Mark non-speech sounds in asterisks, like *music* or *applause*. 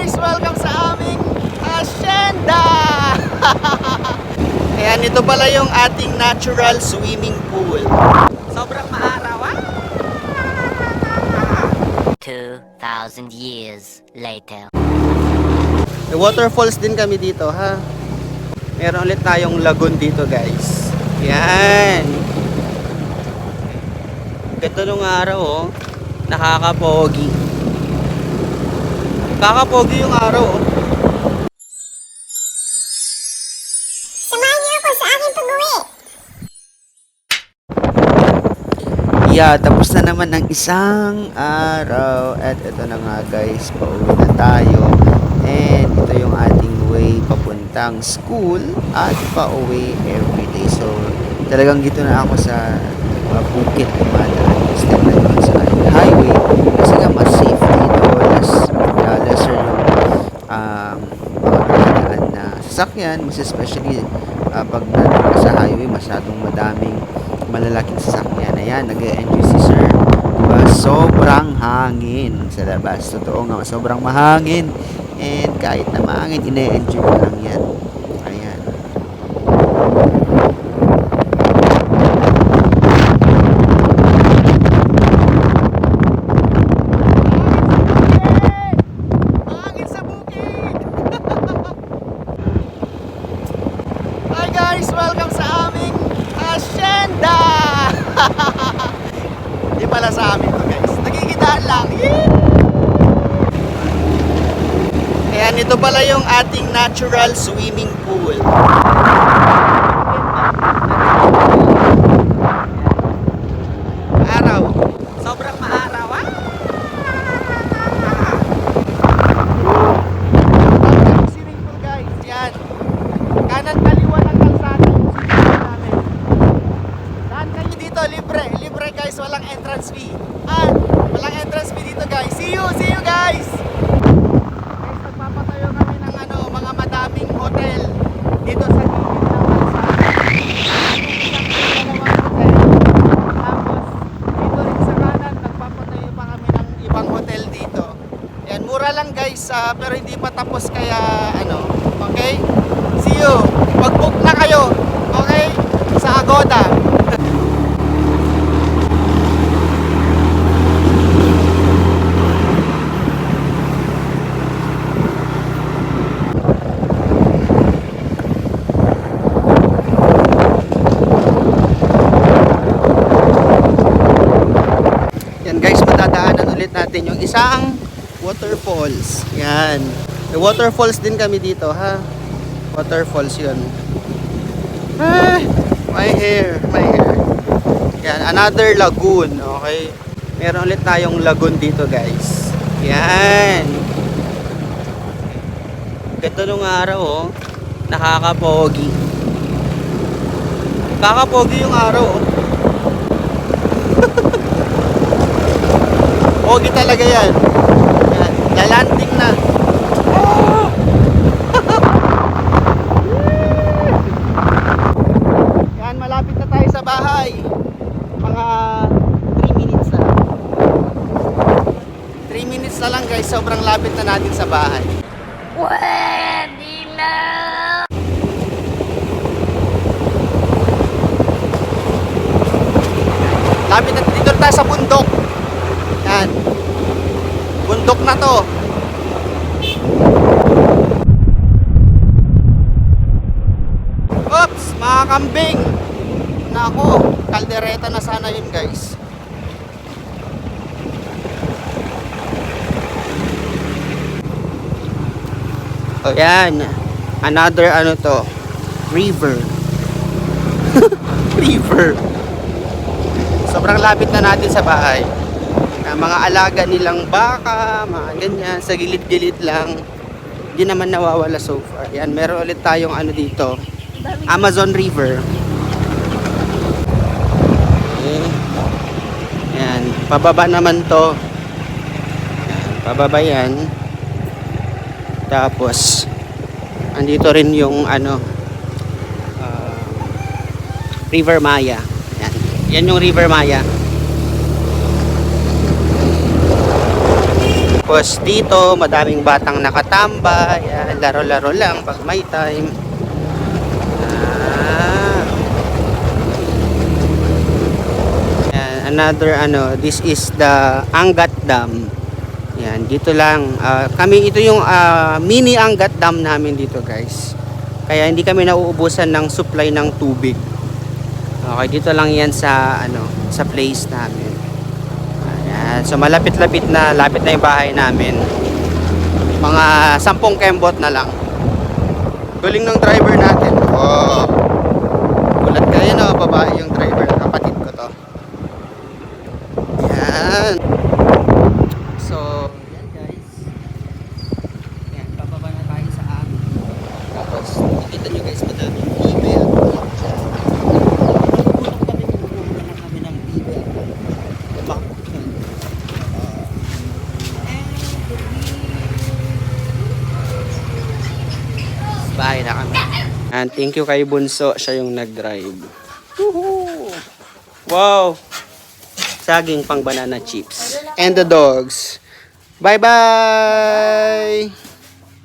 guys! Welcome sa aming hacienda! *laughs* Ayan, ito pala yung ating natural swimming pool. Sobrang maaraw ah! 2,000 years later. May waterfalls din kami dito ha. Meron ulit tayong lagoon dito guys. Yan. Ganda nung araw oh. Nakakapogi. Nakakapogi yung araw oh. Samahan niyo ako sa aking pag-uwi. Yeah, tapos na naman ang isang araw. At ito na nga guys, pauwi na tayo. And ito yung ating way papuntang school at pauwi everyday. So, talagang dito na ako sa uh, bukit dumadaan. Instead na naman sa highway. Kasi nga mas safe dito. Less, uh, lesser yung um, mga dumadaan na sasakyan. Mas especially uh, pag nandun ka sa highway, masyadong madaming malalaking sasakyan. Ayan, nag enjoy si sir. Diba? Sobrang hangin sa labas. Totoo nga, sobrang mahangin. And kahit na mahangin, ine-enjoy lang yan. Ayan. Mahangin sa bukid! Hi guys! Welcome sa aming hacienda! Hindi *laughs* pala sa amin to guys. Nagigitaan lang. Yee! Ayan, ito pala yung ating natural swimming pool. Araw. Sobrang maaraw ah! Swimming pool guys. Yan. Kanan kaliwa ng kalsada yung swimming pool namin. Saan kayo dito? Libre guys. Walang entrance fee. At walang entrance fee dito guys. See you! See you guys! Guys, nagpapatayo kami ng ano, mga madaming hotel dito sa gilid ng kalsada. Tapos, dito rin sa kanan, nagpapatayo pa kami ng ibang hotel dito. Yan, mura lang guys, ah, pero hindi pa tapos kaya ano, okay? See you! Mag-book na kayo, okay? Sa Agoda. Yan guys, ulit natin yung isang waterfalls. Yan. May waterfalls din kami dito, ha? Waterfalls yun. Ah, my hair, my hair. Yan, another lagoon, okay? Meron ulit tayong lagoon dito, guys. Yan. Ganda nung araw, oh. Nakakapogi. Nakakapogi yung araw, oh. Pogi talaga yan. Yan. Lalanding na. *laughs* yan, malapit na tayo sa bahay. Mga 3 minutes na. 3 minutes na lang guys, sobrang lapit na natin sa bahay. Pwede na! Lapit na dito tayo sa bundok. Yan. Bundok na to. Oops, mga kambing. Nako, kaldereta na sana yun guys. O yan. Another ano to. River. *laughs* River. Sobrang lapit na natin sa bahay. Ah, mga alaga nilang baka, mga ganyan, sa gilid-gilid lang. Hindi naman nawawala so far. Yan, meron ulit tayong ano dito. Amazon River. Okay. Yan, pababa naman to. Yan, pababa yan. Tapos, andito rin yung ano, ah, River Maya. Yan. Yan yung River Maya. Tapos dito, madaming batang nakatambay. Yan, laro-laro lang pag may time. Ah. Yan, another ano, this is the Angat Dam. Yan, dito lang. ah, kami, ito yung ah, mini Angat Dam namin dito guys. Kaya hindi kami nauubusan ng supply ng tubig. Okay, dito lang yan sa ano, sa place namin. Ayan. So malapit-lapit na, lapit na yung bahay namin. Mga 10 kembot na lang. Galing ng driver natin. Oh. Gulat kayo no, babae yung driver. Kapatid ko to. Yan. So, yan guys. Yan, bababa na tayo sa amin. Tapos, nakikita nyo guys, madaming bibe. Pupunta kami, pupunta na kami ng bibe. Bakit? Bahay na kami. And thank you kay Bunso, siya yung nag-drive. Wow! Saging pang banana chips. And the dogs. Bye-bye!